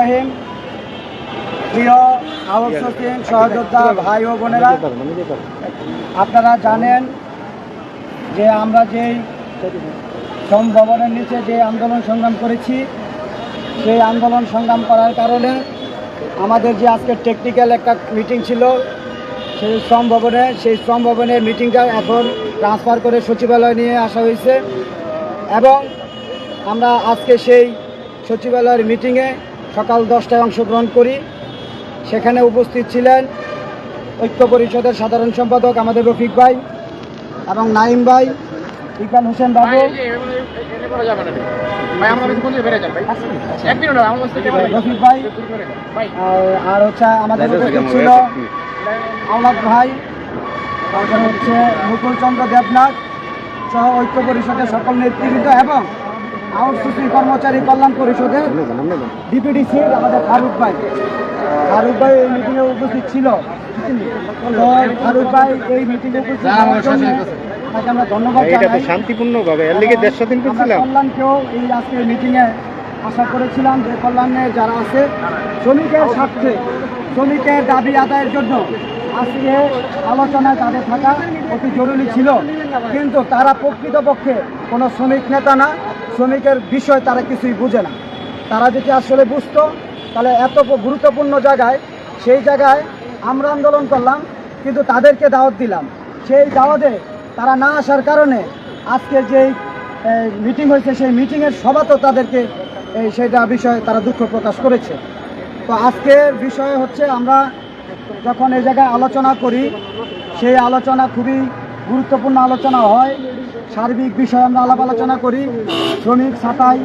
রহিম। প্রিয় সহযোদ্ধা ভাই ও বোনেরা, আপনারা জানেন যে আমরা যেই শ্রম ভবনের নিচে যে আন্দোলন সংগ্রাম করেছি, সেই আন্দোলন সংগ্রাম করার কারণে আমাদের যে আজকে টেকনিক্যাল একটা মিটিং ছিল, সেই শ্রম ভবনে সেই শ্রম ভবনের মিটিংটা এখন ট্রান্সফার করে সচিবালয় নিয়ে আসা হয়েছে। এবং আমরা আজকে সেই সচিবালয়ের মিটিংয়ে সকাল দশটায় অংশগ্রহণ করি। সেখানে উপস্থিত ছিলেন ঐক্য পরিষদের সাধারণ সম্পাদক আমাদের রফিক ভাই এবং নাইম ভাই ইকবাল হোসেন বাবু। রফিক ভাই আর- হচ্ছে আমাদের উপস্থিত ছিল আওলাদ ভাই তারপরে হচ্ছে মুকুল চন্দ্র দেবনাথ সহ ঐক্য পরিষদের সকল নেতৃবৃন্দ এবং আউটসোর্সিং কর্মচারী কল্যাণ পরিষদের ডিপিডিসি আমাদের ফারুক ভাই। ফারুক ভাই এই মিটিংয়ে উপস্থিত ছিল। তো ফারুক ভাই এই মিটিংয়ে উপস্থিত হওয়ার জন্য তাকে আমরা ধন্যবাদ জানাই। শান্তিপূর্ণ ভাবে এর লিগে দেড়শো দিন করছিলাম। কল্যাণকেও এই আজকে মিটিংয়ে আশা করেছিলাম যে কল্যাণের যারা আছে শ্রমিকের স্বার্থে শ্রমিকের দাবি আদায়ের জন্য আজকে আলোচনায় তাদের থাকা অতি জরুরি ছিল। কিন্তু তারা প্রকৃতপক্ষে কোনো শ্রমিক নেতা না। শ্রমিকের বিষয় তারা কিছুই বুঝে না। তারা যদি আসলে বুঝতো, তাহলে এত গুরুত্বপূর্ণ জায়গায়, সেই জায়গায় আমরা আন্দোলন করলাম, কিন্তু তাদেরকে দাওয়াত দিলাম। সেই দাওয়াতে তারা না আসার কারণে আজকে যেই মিটিং হয়েছে, সেই মিটিংয়ের সভাতেও তাদেরকে এই সেটা বিষয়ে তারা দুঃখ প্রকাশ করেছে। তো আজকের বিষয় হচ্ছে আমরা যখন এই জায়গায় আলোচনা করি, সেই আলোচনা খুবই গুরুত্বপূর্ণ আলোচনা হয়। সার্বিক বিষয়ে আমরা আলাপ আলোচনা করি। শ্রমিক ছাঁটাই,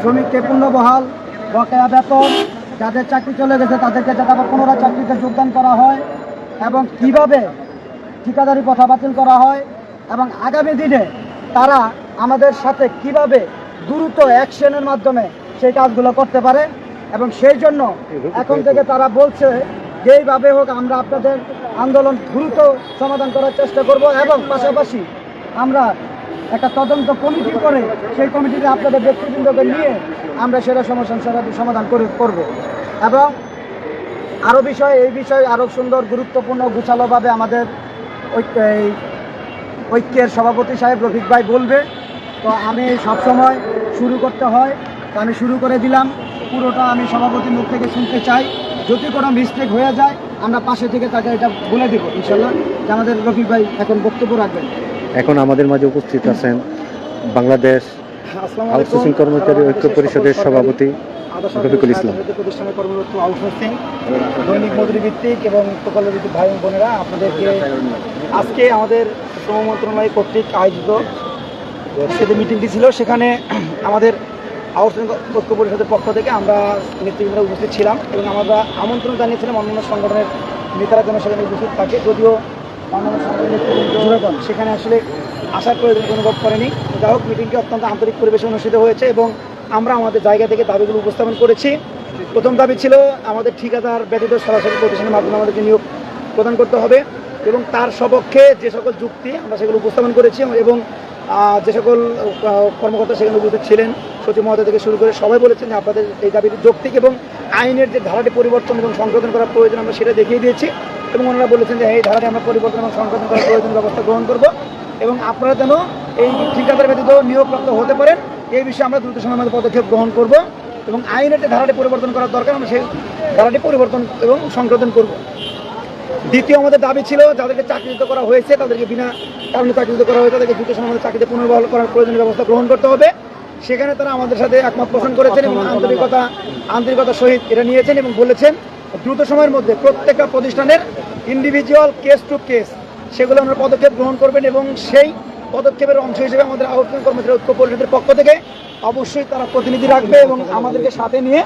শ্রমিককে পূর্ণবহাল বকেয়া বেতন, যাদের চাকরি চলে গেছে তাদেরকে যাতে আবার পুনরায় চাকরিতে যোগদান করা হয় এবং কীভাবে ঠিকাদারি কথা বাতিল করা হয় এবং আগামী দিনে তারা আমাদের সাথে কীভাবে দ্রুত অ্যাকশনের মাধ্যমে সেই কাজগুলো করতে পারে এবং সেই জন্য এখন থেকে তারা বলছে, যেইভাবে হোক আমরা আপনাদের আন্দোলন দ্রুত সমাধান করার চেষ্টা করব এবং পাশাপাশি আমরা একটা তদন্ত কমিটি করে সেই কমিটিতে আপনাদের ব্যক্তিবৃন্দকে নিয়ে আমরা সেটা সমস্যার সমাধান করে করব। এবং আরও বিষয়, এই বিষয়ে আরও সুন্দর, গুরুত্বপূর্ণ, গুছালোভাবে আমাদের এই ঐক্যের সভাপতি সাহেব রফিক ভাই বলবে। তো আমি সবসময় শুরু করতে হয়, তো আমি শুরু করে দিলাম। পুরোটা আমি সভাপতির মুখ থেকে শুনতে চাই। যদি কোনো মিস্টেক হয়ে যায়, আমরা পাশে থেকে তাকে এটা বলে দেবো ইনশাল্লাহ যে আমাদের রফিক ভাই এখন বক্তব্য রাখবেন। এখন আমাদের মাঝে উপস্থিত আছেন বাংলাদেশ আউটসোর্সিং কর্মচারী ঐক্য পরিষদের সভাপতি রফিকুল ইসলাম। প্রতিষ্ঠানে কর্মরত আউটসোর্সিং দৈনিক মজুরি ভিত্তিক এবং প্রকল্প ভিত্তিক ভাই বোনেরা আপনাদেরকে আজকে আমাদের শ্রম মন্ত্রণালয় কর্তৃক আয়োজিত সেতে মিটিংটি ছিল। সেখানে আমাদের আউটসোর্সিং ঐক্য পরিষদের পক্ষ থেকে আমরা নেতৃবৃন্দ উপস্থিত ছিলাম এবং আমরা আমন্ত্রণ জানিয়েছিলাম অন্যান্য সংগঠনের নেতারা যেন সেখানে উপস্থিত থাকে। যদিও সেখানে আসলে আসার প্রয়োজন অনুভব করেনি। যাই হোক মিটিংটি অত্যন্ত আন্তরিক পরিবেশে অনুষ্ঠিত হয়েছে এবং আমরা আমাদের জায়গা থেকে দাবিগুলো উপস্থাপন করেছি। প্রথম দাবি ছিল আমাদের ঠিকাদার ব্যতীত সরাসরি প্রতিষ্ঠানের মাধ্যমে আমাদেরকে নিয়োগ প্রদান করতে হবে এবং তার সপক্ষে যে সকল যুক্তি আমরা সেগুলো উপস্থাপন করেছি এবং যে সকল কর্মকর্তা সেখানে উপস্থিত ছিলেন, সচিব মহোদয় থেকে শুরু করে সবাই বলেছেন যে আপনাদের এই দাবিটি যৌক্তিক এবং আইনের যে ধারাটি পরিবর্তন এবং সংশোধন করার প্রয়োজন আমরা সেটা দেখিয়ে দিয়েছি এবং ওনারা বলেছেন যে এই ধারাটি আমরা পরিবর্তন এবং সংশোধন করার প্রয়োজন ব্যবস্থা গ্রহণ করব এবং আপনারা যেন এই ঠিকাদার ব্যতীত নিয়োগপ্রাপ্ত হতে পারেন, এই বিষয়ে আমরা দ্রুত সময়ের মধ্যে পদক্ষেপ গ্রহণ করব এবং আইনের যে ধারাটি পরিবর্তন করার দরকার, আমরা সেই ধারাটি পরিবর্তন এবং সংশোধন করব। দ্বিতীয় আমাদের দাবি ছিল যাদেরকে চাকরিচ্যুত করা হয়েছে, তাদেরকে বিনা কারণে চাকরিচ্যুত করা হয়েছে, তাদেরকে দ্রুত মধ্যে চাকরিতে পুনর্বহাল করার প্রয়োজনীয় ব্যবস্থা গ্রহণ করতে হবে। সেখানে তারা আমাদের সাথে একমত পোষণ করেছেন এবং আন্তরিকতা আন্তরিকতার সহিত এটা নিয়েছেন এবং বলেছেন, দ্রুত সময়ের মধ্যে প্রত্যেকটা প্রতিষ্ঠানের ইন্ডিভিজুয়াল কেস টু কেস সেগুলো আমরা পদক্ষেপ গ্রহণ করবেন এবং সেই পদক্ষেপের অংশ হিসেবে আমাদের আহ্বান কর্মচারী ঐক্য পরিষদের পক্ষ থেকে অবশ্যই তারা প্রতিনিধি রাখবে এবং আমাদেরকে সাথে নিয়ে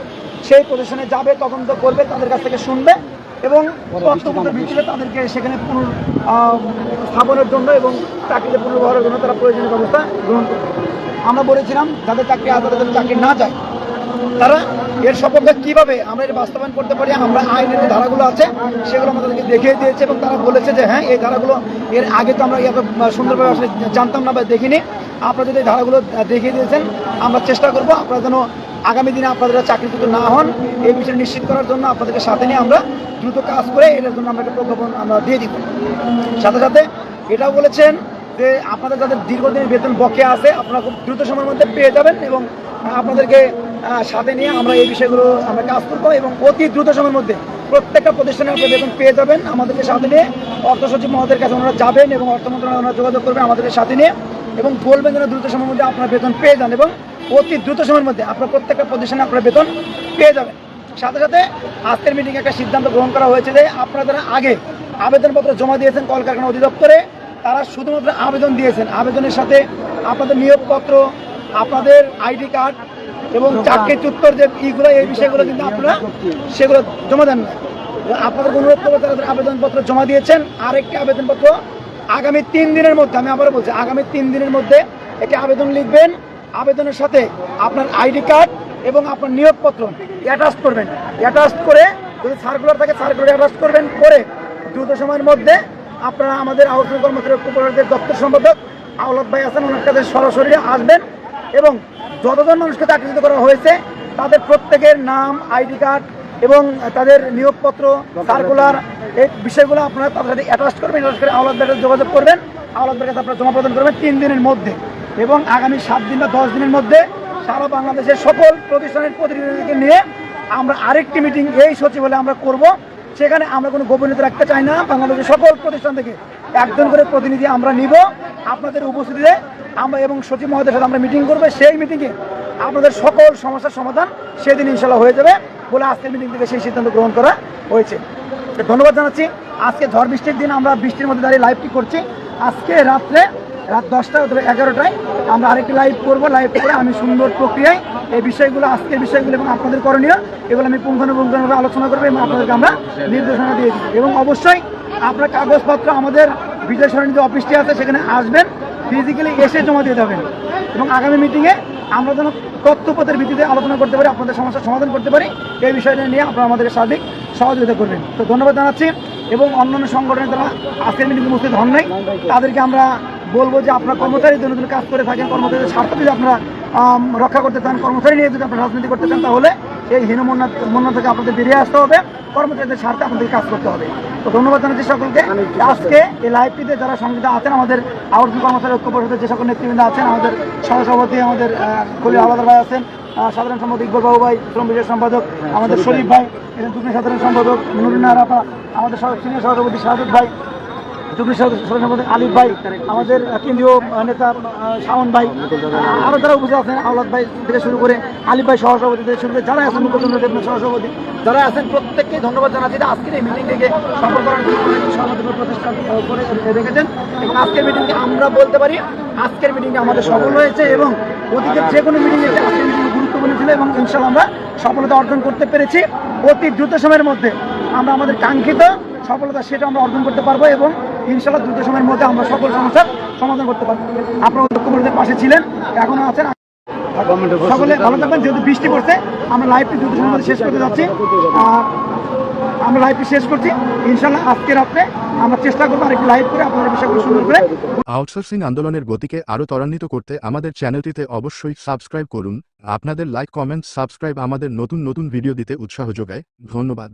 সেই প্রতিষ্ঠানে যাবে, তদন্ত করবে, তাদের কাছ থেকে শুনবে এবং তথ্যপত্রের ভিত্তিতে তাদেরকে সেখানে পুনর স্থাপনের জন্য এবং চাকরিতে পুনর্বহারের জন্য তারা প্রয়োজনীয় ব্যবস্থা গ্রহণ করবে আমরা বলেছিলাম যাদের চাকরি যাতে চাকরি না যায়, তারা এর সপক্ষে কীভাবে আমরা এটা বাস্তবায়ন করতে পারি, আমরা আইনের যে ধারাগুলো আছে, সেগুলো আমাদেরকে দেখিয়ে দিয়েছে এবং তারা বলেছে যে হ্যাঁ এই ধারাগুলো এর আগে তো আমরা এত সুন্দরভাবে আসলে জানতাম না বা দেখিনি। আপনারা যদি এই ধারাগুলো দেখিয়ে দিয়েছেন, আমরা চেষ্টা করব আপনারা যেন আগামী দিনে আপনারা চাকরিচ্যুত না হন, এই বিষয়ে নিশ্চিত করার জন্য আপনাদেরকে সাথে নিয়ে আমরা দ্রুত কাজ করে এটার জন্য আমরা একটা প্রজ্ঞাপন আমরা দিয়ে দিব। সাথে সাথে এটাও বলেছেন যে আপনাদের যাদের দীর্ঘদিনের বেতন বকেয়া আছে, আপনারা খুব দ্রুত সময়ের মধ্যে পেয়ে যাবেন এবং আপনাদেরকে সাথে নিয়ে আমরা এই বিষয়গুলো আমরা কাজ করব এবং অতি দ্রুত সময়ের মধ্যে প্রত্যেকটা প্রতিষ্ঠানে আপনি বেতন পেয়ে যাবেন। আমাদেরকে সাথে নিয়ে অর্থ সচিব মহোদয়ের কাছে ওনারা যাবেন এবং অর্থ মন্ত্রণালয় ওনারা যোগাযোগ করবেন আমাদেরকে সাথে নিয়ে এবং বলবেন যেন দ্রুত সময়ের মধ্যে আপনারা বেতন পেয়ে যান এবং অতি দ্রুত সময়ের মধ্যে আপনার প্রত্যেকটা প্রতিষ্ঠানে আপনার বেতন পেয়ে যাবেন। সাথে সাথে আজকের মিটিংয়ে একটা সিদ্ধান্ত গ্রহণ করা হয়েছে যে আপনারা আগে আবেদনপত্র জমা দিয়েছেন কলকারখানা অধিদপ্তরে, তারা শুধুমাত্র আবেদন দিয়েছেন। আবেদনের সাথে আপনাদের নিয়োগপত্র, আপনাদের আইডি কার্ড এবং চাকরি উত্তর যে ইগুলো, এই বিষয়গুলো কিন্তু আপনারা সেগুলো জমা দেন না আপনাদের অনুরোধ করব তারা আবেদনপত্র জমা দিয়েছেন, আরেকটি আবেদনপত্র আগামী তিন দিনের মধ্যে, আমি আবারও বলছি, আগামী তিন দিনের মধ্যে একটি আবেদন লিখবেন। আবেদনের সাথে আপনার আইডি কার্ড এবং আপনার নিয়োগপত্র অ্যাটাচ করবেন। অ্যাটাচ করে যদি সার্কুলার থাকে, সার্কুলার অ্যাটাচ করবেন করে দ্রুত সময়ের মধ্যে আপনারা আমাদের আহ্বান কর্মচারী উপকরণের দপ্তর সম্পাদক আওলাদ ভাই আছেন, ওনার কাছে সরাসরি আসবেন এবং যতজন মানুষকে চাকরিচ্যুত করা হয়েছে, তাদের প্রত্যেকের নাম, আইডি কার্ড এবং তাদের নিয়োগপত্র, সার্কুলার এই বিষয়গুলো আপনারা তাদের সাথে অ্যাটাচ করবেন, অ্যাটাচ করে আওলাদ ভাইয়ের যোগাযোগ করবেন। আওলাদ ভাইয়ের কাছে আপনারা জমা প্রদান করবেন তিন দিনের মধ্যে। এবং আগামী সাত দিন বা দশ দিনের মধ্যে সারা বাংলাদেশের সকল প্রতিষ্ঠানের প্রতিনিধিদেরকে নিয়ে আমরা আরেকটি মিটিং এই সচিবালয়ে আমরা করব। সেখানে আমরা কোনো গোপনীয়তা রাখতে চাই না। বাংলাদেশের সকল প্রতিষ্ঠান থেকে একজন করে প্রতিনিধি আমরা নিব। আপনাদের উপস্থিতিতে আমরা এবং সচিব মহোদয়ের সাথে আমরা মিটিং করব। সেই মিটিংয়ে আপনাদের সকল সমস্যার সমাধান সেদিন ইনশাল্লাহ হয়ে যাবে বলে আজকের মিটিং থেকে সেই সিদ্ধান্ত গ্রহণ করা হয়েছে। ধন্যবাদ জানাচ্ছি। আজকে ঝড় বৃষ্টির দিন, আমরা বৃষ্টির মধ্যে দাঁড়িয়ে লাইভটি করছি। আজকে রাত্রে রাত দশটা অথবা এগারোটায় আমরা আরেকটি লাইভ করব। লাইভ করে আমি সুন্দর প্রক্রিয়ায় এই বিষয়গুলো, আজকের বিষয়গুলো এবং আপনাদের করণীয়, এগুলো আমি পুঙ্খানুপুঙ্খানুভাবে আলোচনা করব এবং আপনাদেরকে আমরা নির্দেশনা দিয়ে দিই এবং অবশ্যই আপনার কাগজপত্র আমাদের বিজয় অফিসটি আছে, সেখানে আসবেন ফিজিক্যালি এসে জমা দিয়ে যাবেন এবং আগামী মিটিংয়ে আমরা যেন তথ্যপথের ভিত্তিতে আলোচনা করতে পারি, আপনাদের সমস্যার সমাধান করতে পারি, এই বিষয়টা নিয়ে আপনারা আমাদের সার্বিক সহযোগিতা করবেন। তো ধন্যবাদ জানাচ্ছি এবং অন্যান্য সংগঠনের যারা আজকের মিটিংয়ে উপস্থিত হন নাই, তাদেরকে আমরা বলব যে আপনার কর্মচারীর জন্য যদি কাজ করে থাকেন, কর্মচারীদের স্বার্থ যদি আপনারা রক্ষা করতে চান, কর্মচারী নিয়ে যদি আপনারা রাজনীতি করতে চান, তাহলে এই হীনমন্যা মন্যা থেকে আপনাদের বেরিয়ে আসতে হবে। কর্মচারীদের স্বার্থে আপনাদের কাজ করতে হবে। তো ধন্যবাদ জানাচ্ছি সকলকে। আজকে এই লাইভটিতে যারা সংগীতা আছেন, আমাদের আবর্তন কর্মচারী ঐক্য পরিষদের যে সকল নেতৃবৃন্দ আছেন, আমাদের সহসভাপতি, আমাদের খলি আলাদা ভাই আছেন সাধারণ সম্পাদক ইকবল বাবু ভাই, শ্রম বিজয় সম্পাদক, আমাদের শরীফ ভাই এবং যুগ্ম সাধারণ সম্পাদক নুরিনা রাফা আমাদের সিনিয়র সভাপতি শাহাদুত ভাই যুগ্ম সম্পাদক আলিফ ভাই, আমাদের কেন্দ্রীয় নেতা শাওন ভাই আরও যারা উপস্থিত আছেন, আওলাদ ভাই থেকে শুরু করে আলিফ ভাই সহসভাপতি থেকে শুরু করে যারা আছেন দেব সহসভাপতি, যারা আছেন প্রত্যেককে ধন্যবাদ জানাচ্ছি আজকের এই মিটিং থেকে সফল করার জন্য প্রতিষ্ঠা করে রেখেছেন এবং আজকের মিটিংকে আমরা বলতে পারি, আজকের মিটিংটা আমাদের সফল হয়েছে এবং অতীতের যে কোনো মিটিংয়ে আজকের মিটিং গুরুত্বপূর্ণ ছিল এবং ইনশাল্লাহ আমরা সফলতা অর্জন করতে পেরেছি। অতি দ্রুত সময়ের মধ্যে আমরা আমাদের কাঙ্ক্ষিত সফলতা সেটা আমরা অর্জন করতে পারব এবং ইনশাল্লাহ দ্রুত সময়ের মধ্যে আমরা সকল সমস্যার সমাধান করতে পারব। আপনারা ঐক্যবদ্ধের পাশে ছিলেন, এখনও আছেন। সকলে ভালো থাকবেন, যেহেতু বৃষ্টি পড়ছে, আমরা লাইভটি দ্রুত মধ্যে শেষ করতে যাচ্ছি। আর আমরা লাইভটি শেষ করছি। ইনশাল্লাহ আজকে রাত্রে আমরা চেষ্টা করব আরেকটি লাইভ করে আপনাদের বিষয়গুলো সুন্দর করে আউটসোর্সিং আন্দোলনের গতিকে আরও ত্বরান্বিত করতে আমাদের চ্যানেলটিতে অবশ্যই সাবস্ক্রাইব করুন। আপনাদের লাইক কমেন্ট সাবস্ক্রাইব আমাদের নতুন নতুন ভিডিও দিতে উৎসাহ যোগায়। ধন্যবাদ।